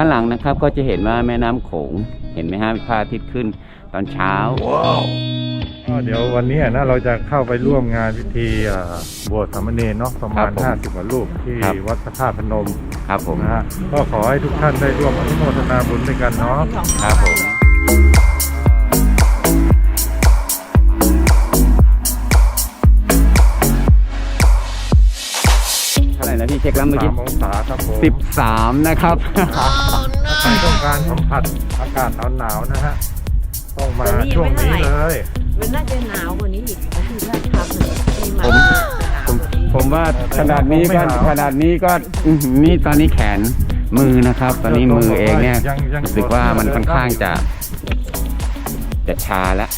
ด้านหลังนะครับก็จะเห็นว่าแม่น้ำโขง เห็นไหมฮะพระอาทิตย์ขึ้นตอนเช้า ก็เดี๋ยววันนี้นะเราจะเข้าไปร่วมงานพิธีอ่าบวชสามเณรเนาะประมาณ ครับผม50กว่ารูปที่ครับ วัดพระธาตุพนมครับผมนะฮะก็ขอให้ทุกท่านได้ร่วมอนุโมทนาบุญด้วยกันเนาะ ครับผม ไหร่นะพี่เช็คแล้วเมื่อสากี้มองศาครับผมสิบสามนะครับถ้าใครต้องการสัมผัสอากาศหนาวๆนะฮะ ต้องมาวันนี้ยังช่วงไม่นี้เท่าไหร่เลย มันน่าจะหนาวกว่านี้อีกนะคือถ้าทำเนี่ยที่มาผมจะหนาวผมกว่านี้ผมว่าขนาดนี้ก็ขนาดนี้ก็อื้อหือนี่ตอนนี้แขนมือนะครับ ตอนนี้มือเองเนี่ยรู้สึกว่ามันค่อนข้างจะจะชาแล้ว